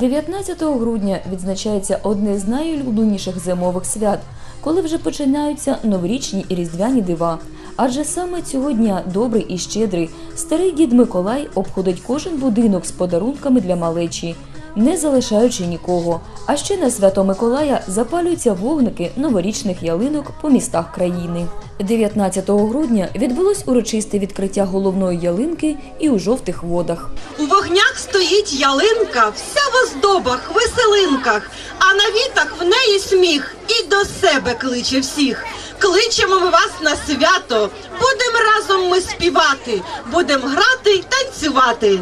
19 грудня відзначається одне з найулюбленіших зимових свят, коли вже починаються новорічні і різдвяні дива. Адже саме цього дня добрий і щедрий старий дід Миколай обходить кожен будинок з подарунками для малечі, не залишаючи нікого. А ще на свято Миколая запалюються вогники новорічних ялинок по містах країни. 19 грудня відбулось урочисте відкриття головної ялинки і у жовтих водах. У вогнях стоїть ялинка, вся в оздобах, веселинках, а на вітах в неї сміх і до себе кличе всіх. Кличемо ми вас на свято, будем разом ми співати, будем грати й танцювати.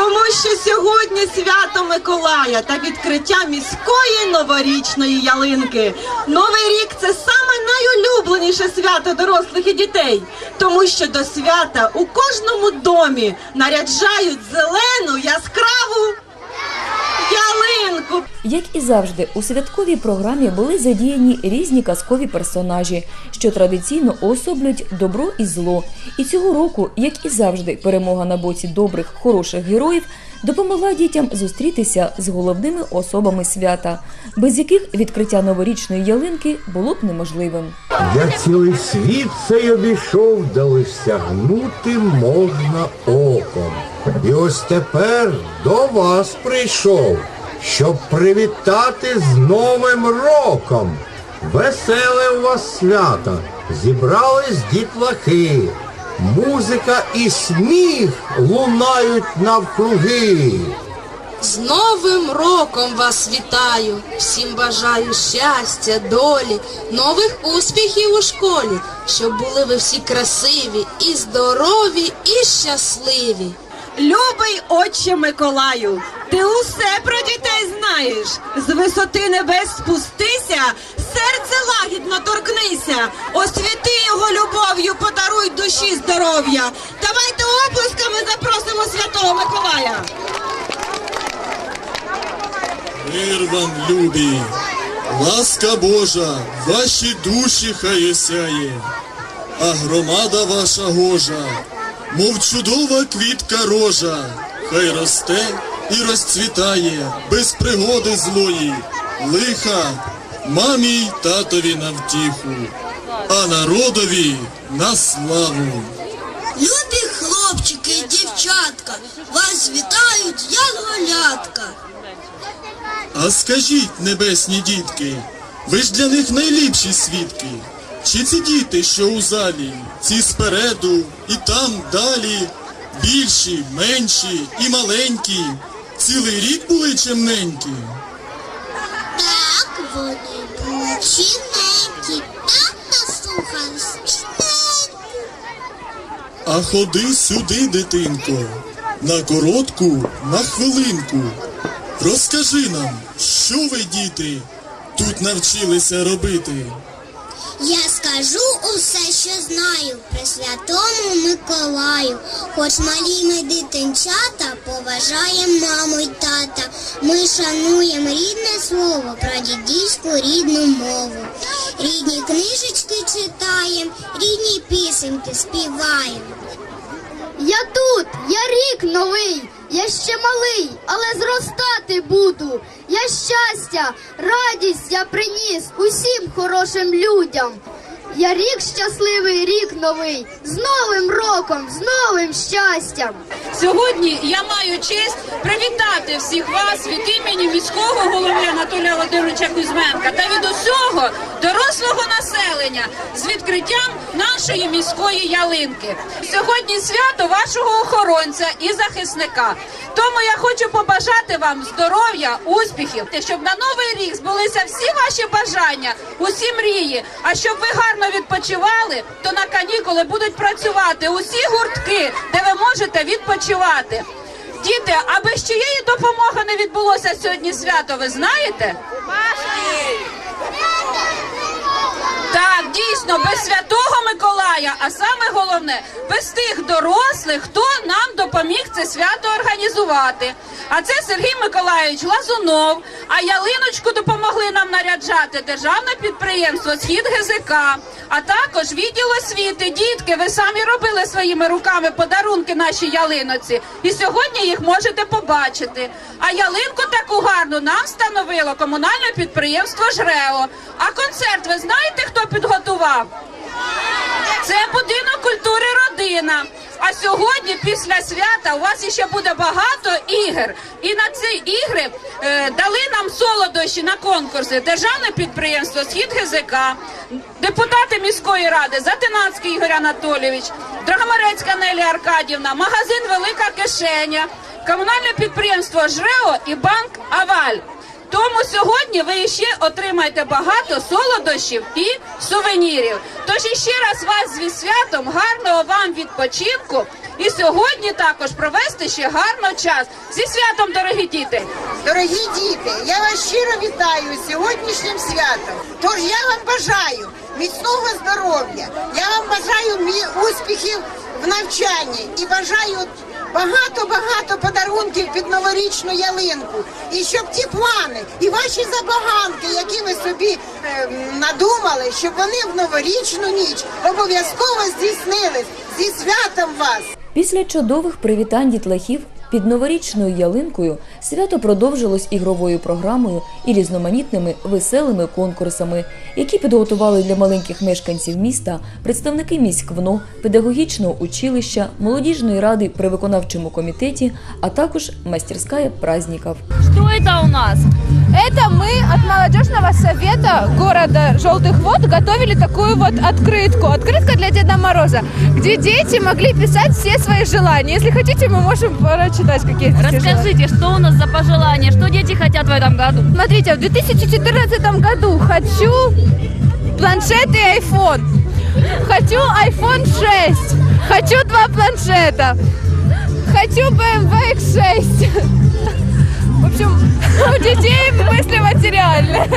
Тому що сьогодні свято Миколая та відкриття міської новорічної ялинки. Новий рік це саме найулюбленіше свято дорослих і дітей, тому що до свята у кожному домі наряджають зелену яскраву. Як і завжди, у святковій програмі були задіяні різні казкові персонажі, що традиційно уособлюють добро і зло. І цього року, як і завжди, перемога на боці добрих, хороших героїв допомогла дітям зустрітися з головними особами свята, без яких відкриття новорічної ялинки було б неможливим. Я цілий світ цей обійшов, де лиш сягнути можна оком. І ось тепер до вас прийшов, щоб привітати з Новим роком. Веселе у вас свято, зібрались дітлахи. Музика і сміх лунають навкруги. З Новим роком вас вітаю! Всім бажаю щастя, долі, нових успіхів у школі, щоб були ви всі красиві і здорові, і щасливі. Любий отче Миколаю, ти усе про дітей знаєш. З висоти небес спустися, серце лагідно торкнися, освіти його любов'ю, подаруй душі здоров'я. Давайте оплесками запросимо святого Миколая. Мир вам, любі, ласка Божа, ваші душі хай осяє, а громада ваша гожа, мов чудова квітка рожа, хай росте і розцвітає без пригоди злої, лиха, мамі й татові на втіху, а народові на славу. Любі хлопчики і дівчатка, вас вітають янголятка. А скажіть, небесні дітки, ви ж для них найліпші свідки. Чи ці діти, що у залі, ці спереду і там далі, більші, менші і маленькі, цілий рік були чимненькі? Так вони були чиненькі, так наслухались чиненькі. А ходи сюди, дитинко, на коротку, на хвилинку. Розкажи нам, що ви, діти, тут навчилися робити? Я скажу усе, що знаю при святому Миколаю. Хоч малі ми дитинчата, поважаємо маму й тата. Ми шануємо рідне слово, прадідівську рідну мову. Рідні книжечки читаємо, рідні пісеньки співаємо. Я тут, я рік новий, я ще малий, але зростати буду. Я щастя, радість я приніс усім хорошим людям. Я рік щасливий, рік новий, з Новим роком, з новим щастям. Сьогодні я маю честь привітати всіх вас від імені міського голови Анатолія Володимировича Кузьменка та від усього дорослого населення з відкриттям нашої міської ялинки. Сьогодні свято вашого охоронця і захисника. Тому я хочу побажати вам здоров'я, успіхів, щоб на новий рік збулися всі ваші бажання, усі мрії. А щоб ви гарно відпочивали, то на канікули будуть працювати усі гуртки, де ви можете відпочивати. Діти, а без чиєї допомоги не відбулося сьогодні свято, ви знаєте? Так, дійсно, без святого Миколая а саме головне без тих дорослих, хто нам допоміг це свято організувати. А це Сергій Миколайович Лазунов. А ялиночку допомогли нам наряджати державне підприємство Схід ГЗК, а також відділ освіти. Дітки, ви самі робили своїми руками подарунки нашій ялиноці, і сьогодні їх можете побачити. А ялинку таку гарну нам встановило комунальне підприємство ЖРЕО. А концерт ви знаєте, хто підготував? Це будинок культури родина. А сьогодні, після свята, у вас ще буде багато ігор. І на ці ігри е, дали нам солодощі на конкурси державне підприємство Схід ГЗК, депутати міської ради Затинацький Ігор Анатолійович, Драгомарецька Нелі Аркадівна, магазин Велика Кишеня, комунальне підприємство ЖРЕО і банк Аваль. Тому сьогодні ви ще отримаєте багато солодощів і сувенірів. Тож іще раз вас зі святом, гарного вам відпочинку. І сьогодні також провести ще гарно час. Зі святом, дорогі діти! Дорогі діти, я вас щиро вітаю сьогоднішнім святом. Тож я вам бажаю міцного здоров'я, я вам бажаю успіхів в навчанні і бажаю багато-багато подарунків під новорічну ялинку. І щоб ті плани і ваші забаганки, які ви собі е, надумали, щоб вони в новорічну ніч обов'язково здійснились. Зі святом вас! Після чудових привітань дітлахів під новорічною ялинкою свято продовжилось ігровою програмою і різноманітними веселими конкурсами, які підготували для маленьких мешканців міста представники міськвно, педагогічного училища, молодіжної ради при виконавчому комітеті, а також мастерська праздників. Что это у нас? Это мы от молодежного совета города Желтых Вод готовили такую вот открытку. Открытка для Деда Мороза, где дети могли писать все свои желания. Если хотите, мы можем прочитать Какие-то все желания. Расскажите, что у нас за пожелания, что дети хотят в этом году? Смотрите, в 2014 году хочу планшет и iPhone. Хочу iPhone 6. Хочу два планшета. Хочу BMW X6. В общем, у детей мысли материальные.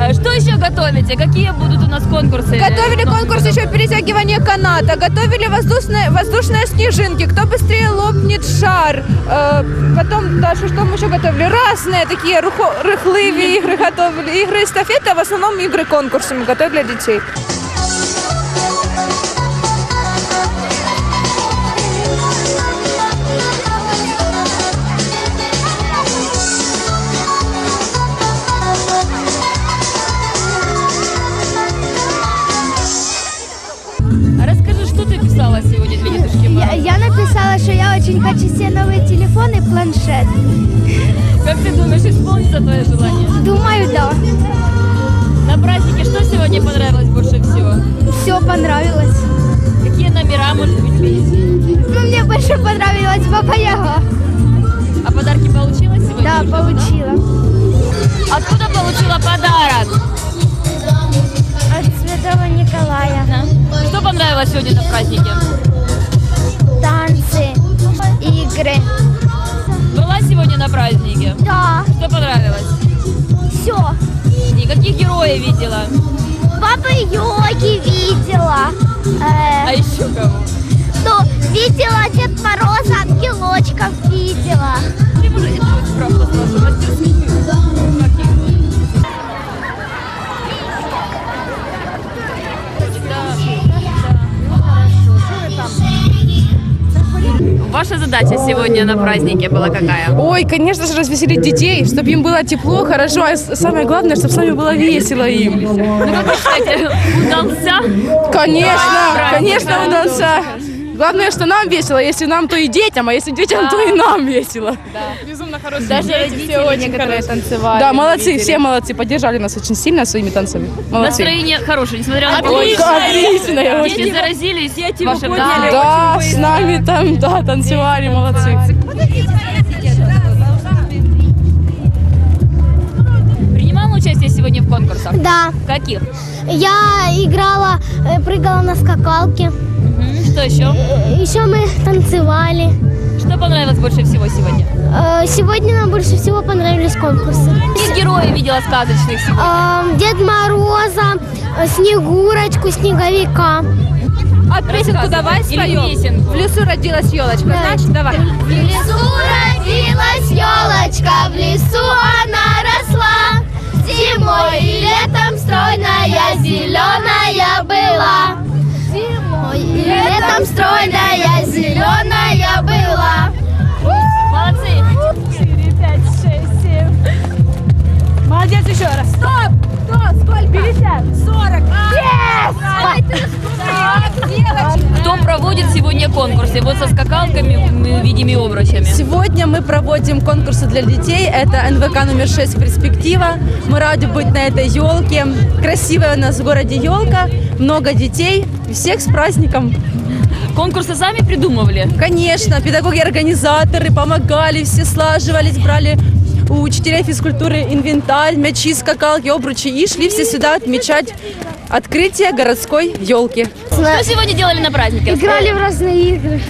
А Что еще готовите? Какие будут у нас конкурсы? Готовили В новом конкурс году? еще перетягивание каната, готовили воздушные, воздушные снежинки, кто быстрее лопнет шар. Э, потом дальше что мы еще готовили? Разные такие рухо- рыхливые игры готовили. Игры эстафеты, а в основном игры конкурсы мы готовили для детей. Планшет. Как ты думаешь, исполнится твое желание? Думаю, да. На празднике что сегодня понравилось больше всего? Все понравилось. Какие номера, может быть, видите? Ну, мне больше понравилась Баба Яга. А подарки получила сегодня? Да, уже, получила. Откуда получила подарок? От Святого Николая. Да. Что понравилось сегодня на празднике? Да, Что понравилось? все. И каких героев видела? Бабы Йоги видела. Э, А еще кого? ну, видела Дед Мороза, ангелочков видела. сегодня на празднике была какая? Ой, конечно же, развеселить детей, чтобы им было тепло, хорошо, а самое главное, чтобы с вами было весело им. Ну как вы считаете, удался? Конечно, конечно, удался. Главное, что нам весело. Если нам, то и детям, а если детям, то и нам весело. Безумно хорошие Даже дети, родители все очень некоторые хорошие. танцевали, Да, молодцы, видели. все молодцы, поддержали нас очень сильно своими танцами. Молодцы. Настроение хорошее, несмотря на Отлично, погоду. отличное, Дети очень. заразились вашим Да, танцем? да, с нами там, да, танцевали, молодцы. Принимала участие сегодня в конкурсах? Да, Каких? я играла, э, прыгала на скакалке. Что еще? Еще мы танцевали. Что понравилось больше всего сегодня? Э, Сегодня нам больше всего понравились конкурсы. Каких героев видела сказочных сегодня? Э, Дед Мороза, э, Снегурочку, Снеговика. А песенку давай споем. песенку. В лесу родилась елочка, значит, давай. В лесу родилась елочка, в лесу она росла. Зимой и летом стройная, зеленая была. Зимой и летом стройная, зеленая была. Конкурсы? Вот со скакалками, м, видими обручами. Сегодня мы проводим конкурсы для детей. Это НВК номер 6 «Перспектива». Мы рады быть на этой елке. Красивая у нас в городе елка, много детей. Всех с праздником. Конкурсы сами придумывали? Конечно, педагоги-организаторы помогали, все слаживались, брали у учителей физкультуры инвентарь, мячи, скакалки, обручи и шли все сюда отмечать открытие городской елки. Что сегодня делали на празднике? Играли в разные игры.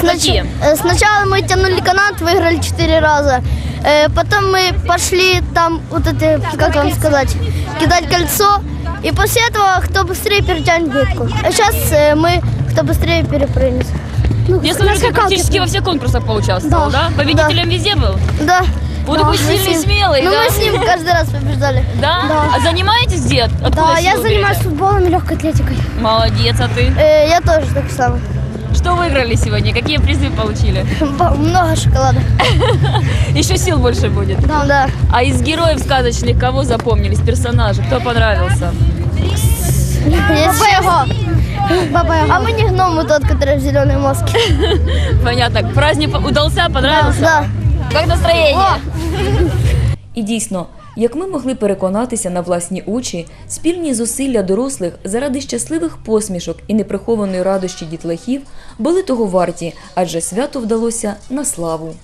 Какие? э, Сначала мы тянули канат, выиграли четыре раза. Э, Потом мы пошли там, вот это, как вам сказать, кидать кольцо. И после этого, кто быстрее перетянет ветку. А сейчас мы, кто быстрее перепрыгнет. Ну, Я смотрю, практически во всех конкурсах поучаствовал, да? Да, Победителем везде был? Да. Вот Да, такой сильный, с ним- смелый, Ну, да? мы с ним каждый раз побеждали. Да? Да. А занимаетесь где? Откуда Да, я занимаюсь футболом и легкой атлетикой. Молодец, а ты? Э, Я тоже так самое. Что выиграли сегодня? Какие призы получили? Много шоколада. Еще сил больше будет. Да, да. А из героев сказочных кого запомнились? Персонажи? Кто понравился? Баба Яга. Баба Яга. А мы не гномы тот, который в зеленой маске. Понятно. Праздник удался, понравился? Да. Как настроение? І дійсно, як ми могли переконатися на власні очі, спільні зусилля дорослих заради щасливих посмішок і неприхованої радощі дітлахів були того варті, адже свято вдалося на славу.